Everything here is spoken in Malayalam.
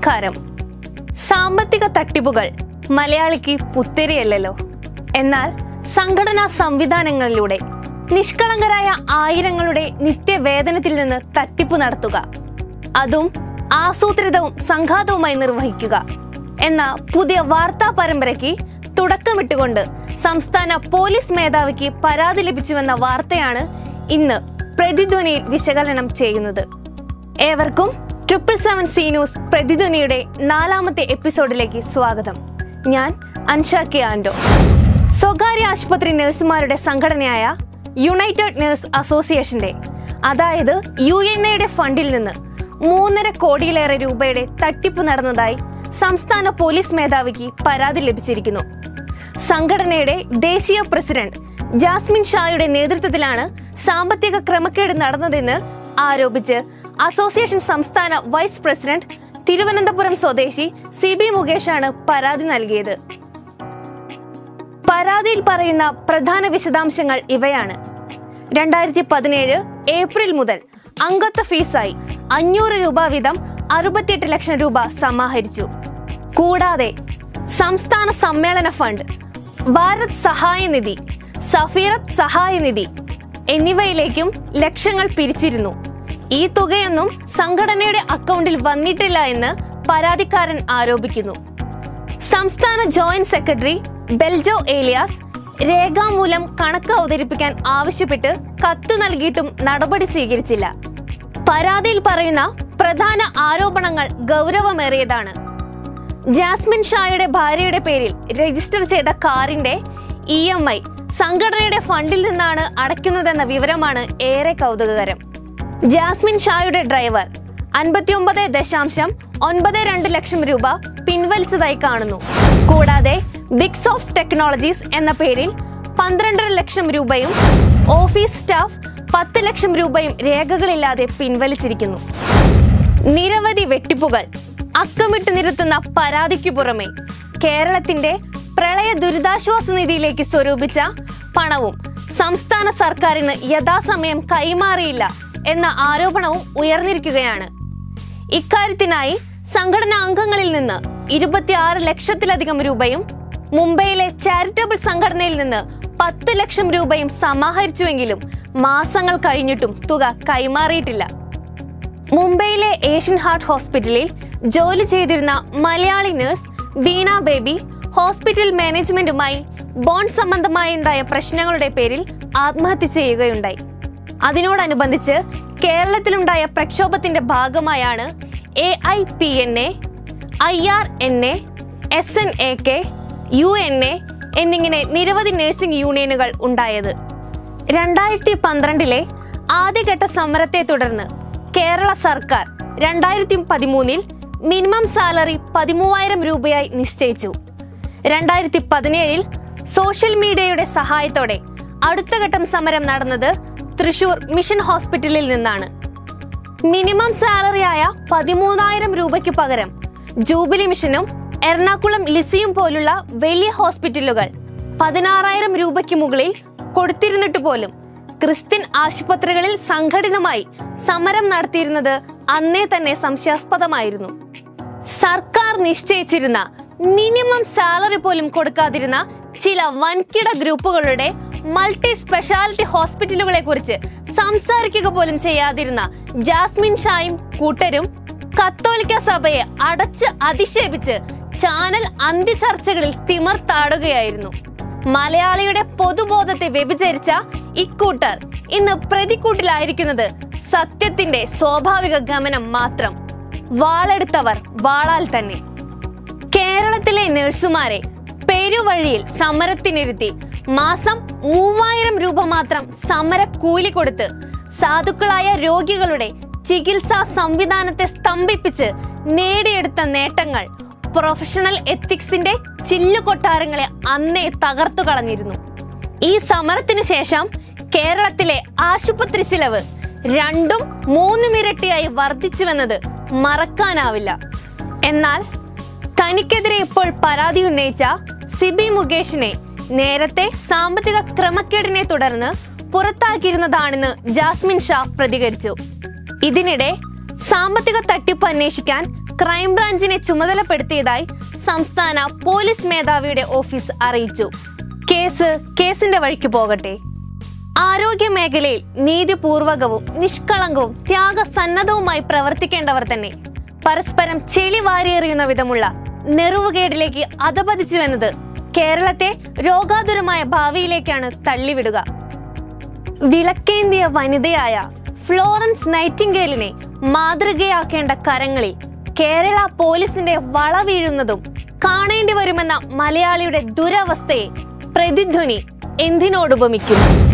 നമസ്കാരം സാമ്പത്തിക തട്ടിപ്പുകൾ മലയാളിക്ക് പുത്തിരിയല്ലോ എന്നാൽ സംഘടനാ സംവിധാനങ്ങളിലൂടെ നിഷ്കളങ്കരായ ആയിരങ്ങളുടെ നിത്യവേതനത്തിൽ നിന്ന് തട്ടിപ്പ് നടത്തുക. അതും ആസൂത്രിതവും സംഘാതവുമായി നിർവഹിക്കുക എന്ന പുതിയ വാർത്താ പരമ്പരയ്ക്ക് തുടക്കമിട്ടുകൊണ്ട് സംസ്ഥാന പോലീസ് മേധാവിക്ക് പരാതി ലഭിച്ചുവെന്ന വാർത്തയാണ് ഇന്ന് പ്രതിധ്വനിയിൽ വിശകലനം ചെയ്യുന്നത്. ഏവർക്കും ട്രിപ്പിൾ സെവൻ സി ന്യൂസ് പ്രതിധ്വനിയുടെ നാലാമത്തെ എപ്പിസോഡിലേക്ക് സ്വാഗതം. ഞാൻ അൻഷ കെ ആൻഡോ സ്വകാര്യ ആശുപത്രി നഴ്സുമാരുടെ സംഘടനയായ യുണൈറ്റഡ് നഴ്സ് അസോസിയേഷന്റെ അതായത് യു എൻ എയുടെ ഫണ്ടിൽ നിന്ന് മൂന്നര കോടിയിലേറെ രൂപയുടെ തട്ടിപ്പ് നടന്നതായി സംസ്ഥാന പോലീസ് മേധാവിക്ക് പരാതി ലഭിച്ചിരിക്കുന്നു. സംഘടനയുടെ ദേശീയ പ്രസിഡന്റ് ജാസ്മിൻ ഷായുടെ നേതൃത്വത്തിലാണ് സാമ്പത്തിക ക്രമക്കേട് നടന്നതെന്ന് ആരോപിച്ച് അസോസിയേഷൻ സംസ്ഥാന വൈസ് പ്രസിഡന്റ് തിരുവനന്തപുരം സ്വദേശി സി ബി മുകേഷാണ് പരാതി നൽകിയത്. പരാതിയിൽ പറയുന്ന പ്രധാന വിശദാംശങ്ങൾ ഇവയാണ്. രണ്ടായിരത്തി പതിനേഴ് ഏപ്രിൽ മുതൽ അംഗത്വ ഫീസായി അഞ്ഞൂറ് രൂപ വീതം അറുപത്തിയെട്ട് ലക്ഷം രൂപ സമാഹരിച്ചു. കൂടാതെ സംസ്ഥാന സമ്മേളന ഫണ്ട് ഭാരത് സഹായ നിധി സഫീറത്ത് സഹായ നിധി എന്നിവയിലേക്കും ലക്ഷങ്ങൾ പിരിച്ചിരുന്നു. ഈ തുകയൊന്നും സംഘടനയുടെ അക്കൗണ്ടിൽ വന്നിട്ടില്ല എന്ന് പരാതിക്കാരൻ ആരോപിക്കുന്നു. സംസ്ഥാന ജോയിന്റ് സെക്രട്ടറി ബെൽജോ ഏലിയാസ് രേഖാമൂലം കണക്ക് അവതരിപ്പിക്കാൻ ആവശ്യപ്പെട്ട് കത്തു നൽകിയിട്ടും നടപടി സ്വീകരിച്ചില്ല. പരാതിയിൽ പറയുന്ന പ്രധാന ആരോപണങ്ങൾ ഗൗരവമേറിയതാണ്. ജാസ്മിൻ ഷായുടെ ഭാര്യയുടെ പേരിൽ രജിസ്റ്റർ ചെയ്ത കാറിന്റെ ഇ സംഘടനയുടെ ഫണ്ടിൽ നിന്നാണ് അടയ്ക്കുന്നതെന്ന വിവരമാണ് ഏറെ കൗതുകകരം. ജാസ്മിൻ ഷായുടെ ഡ്രൈവർ അൻപത്തിയൊമ്പത് ദശാംശം ഒൻപത് രണ്ട് ലക്ഷം രൂപ പിൻവലിച്ചതായി കാണുന്നു. കൂടാതെ ബിഗ് സോഫ്റ്റ് ടെക്നോളജീസ് എന്ന പേരിൽ പന്ത്രണ്ടര ലക്ഷം രൂപയും ഓഫീസ് സ്റ്റാഫ് പത്ത് ലക്ഷം രൂപയും രേഖകളില്ലാതെ പിൻവലിച്ചിരിക്കുന്നു. നിരവധി വെട്ടിപ്പുകൾ അക്കമിട്ട് നിരത്തുന്ന പരാതിക്കു പുറമെ കേരളത്തിന്റെ പ്രളയ ദുരിതാശ്വാസ നിധിയിലേക്ക് സ്വരൂപിച്ച പണവും സംസ്ഥാന സർക്കാരിന് യഥാസമയം കൈമാറിയില്ല എന്ന ആരോപണവും ഉയർന്നിരിക്കുകയാണ്. ഇക്കാര്യത്തിനായി സംഘടനാ അംഗങ്ങളിൽ നിന്ന് ഇരുപത്തിയാറ് ലക്ഷത്തിലധികം രൂപയും മുംബൈയിലെ ചാരിറ്റബിൾ സംഘടനയിൽ നിന്ന് പത്ത് ലക്ഷം രൂപയും സമാഹരിച്ചുവെങ്കിലും മാസങ്ങൾ കഴിഞ്ഞിട്ടും തുക കൈമാറിയിട്ടില്ല. മുംബൈയിലെ ഏഷ്യൻ ഹാർട്ട് ഹോസ്പിറ്റലിൽ ജോലി ചെയ്തിരുന്ന മലയാളി നഴ്സ് ബീണ ബേബി ഹോസ്പിറ്റൽ മാനേജ്മെന്റുമായി ബോണ്ട് സംബന്ധമായി ഉണ്ടായ പ്രശ്നങ്ങളുടെ പേരിൽ ആത്മഹത്യ ചെയ്യുകയുണ്ടായി. അതിനോടനുബന്ധിച്ച് കേരളത്തിലുണ്ടായ പ്രക്ഷോഭത്തിന്റെ ഭാഗമായാണ് A I P N A I R N A S N A K U N A എന്നിങ്ങനെ നിരവധി നഴ്സിംഗ് യൂണിയനുകൾ ഉണ്ടായത്. രണ്ടായിരത്തി പന്ത്രണ്ടിലെ ആദ്യഘട്ട സമരത്തെ തുടർന്ന് കേരള സർക്കാർ രണ്ടായിരത്തി പതിമൂന്നിൽ മിനിമം സാലറി പതിമൂവായിരം രൂപയായി നിശ്ചയിച്ചു. രണ്ടായിരത്തി പതിനേഴിൽ സോഷ്യൽ മീഡിയയുടെ സഹായത്തോടെ അടുത്ത ഘട്ടം സമരം നടന്നത് തൃശൂർ മിഷൻ ഹോസ്പിറ്റലിൽ നിന്നാണ്. മിനിമം സാലറിയായ പതിമൂന്നായിരം രൂപയ്ക്ക് പകരം ജൂബിലി മിഷനും എറണാകുളം ലിസിയും പോലുള്ള വലിയ ഹോസ്പിറ്റലുകൾ പതിനാറായിരം രൂപയ്ക്ക് മുകളിൽ കൊടുത്തിരുന്നിട്ട് പോലും ക്രിസ്ത്യൻ ആശുപത്രികളിൽ സംഘടിതമായി സമരം നടത്തിയിരുന്നത് അന്നേ തന്നെ സംശയാസ്പദമായിരുന്നു. സർക്കാർ നിശ്ചയിച്ചിരുന്ന മിനിമം സാലറി പോലും കൊടുക്കാതിരുന്ന ചില വൻകിട ഗ്രൂപ്പുകളുടെ മൾട്ടി സ്പെഷ്യാലിറ്റി ഹോസ്പിറ്റലുകളെ കുറിച്ച് സംസാരിക്കുക പോലും ചെയ്യാതിരുന്ന ജാസ്മിൻ ഷായും കൂട്ടരും കത്തോലിക്ക സഭയെ അടച്ച് അധിക്ഷേപിച്ച് ചാനൽ അന്ത്യചർച്ചകളിൽ തിമർത്താടുകയായിരുന്നു. മലയാളിയുടെ പൊതുബോധത്തെ വ്യഭിചരിച്ച ഇക്കൂട്ടർ ഇന്ന് പ്രതിക്കൂട്ടിലായിരിക്കുന്നത് സത്യത്തിന്റെ സ്വാഭാവിക ഗമനം മാത്രം. വാളെടുത്തവർ വാളാൽ തന്നെ. കേരളത്തിലെ നഴ്സുമാരെ പെരുവഴിയിൽ സമരത്തിനിരുത്തി മാസം മൂവായിരം രൂപ മാത്രം സമര കൂലി കൊടുത്ത് സാധുക്കളായ രോഗികളുടെ ചികിത്സാ സംവിധാനത്തെ സ്തംഭിപ്പിച്ച് നേടിയെടുത്ത നേട്ടങ്ങൾ പ്രൊഫഷണൽ എത്തിക്സിന്റെ ചില്ലുകൊട്ടാരങ്ങളെ അന്നേ തകർത്തു കളഞ്ഞിരുന്നു. ഈ സമരത്തിനു ശേഷം കേരളത്തിലെ ആശുപത്രി ചിലവ് രണ്ടും മൂന്നും ഇരട്ടിയായി വർദ്ധിച്ചുവെന്നത് മറക്കാനാവില്ല. എന്നാൽ തനിക്കെതിരെ ഇപ്പോൾ പരാതി ഉന്നയിച്ച സിബി മുകേഷിനെ നേരത്തെ സാമ്പത്തിക ക്രമക്കേടിനെ തുടർന്ന് പുറത്താക്കിയിരുന്നതാണെന്ന് ജാസ്മിൻ ഷാ പ്രതികരിച്ചു. ഇതിനിടെ സാമ്പത്തിക തട്ടിപ്പ് അന്വേഷിക്കാൻ ക്രൈംബ്രാഞ്ചിനെ ചുമതലപ്പെടുത്തിയതായി സംസ്ഥാന പോലീസ് മേധാവിയുടെ ഓഫീസ് അറിയിച്ചു. കേസ് കേസിന്റെ വഴിക്ക് പോകട്ടെ. ആരോഗ്യ മേഖലയിൽ നീതിപൂർവകവും നിഷ്കളങ്കവും ത്യാഗസന്നദ്ധവുമായി പ്രവർത്തിക്കേണ്ടവർ തന്നെ പരസ്പരം ചെളി വാരിയെറിയുന്ന വിധമുള്ള നെറുവുകേടിലേക്ക് അധപതിച്ചുവെന്നത് കേരളത്തെ രോഗാതുരമായ ഭാവിയിലേക്കാണ് തള്ളിവിടുക. വിളക്കേന്തിയ വനിതയായ ഫ്ലോറൻസ് നൈറ്റിംഗേലിനെ മാതൃകയാക്കേണ്ട കരങ്ങളിൽ കേരള പോലീസിന്റെ വള വീഴുന്നതും കാണേണ്ടി വരുമെന്ന മലയാളിയുടെ ദുരവസ്ഥയെ പ്രതിധ്വനി എന്തിനോടുപമിക്കുന്നു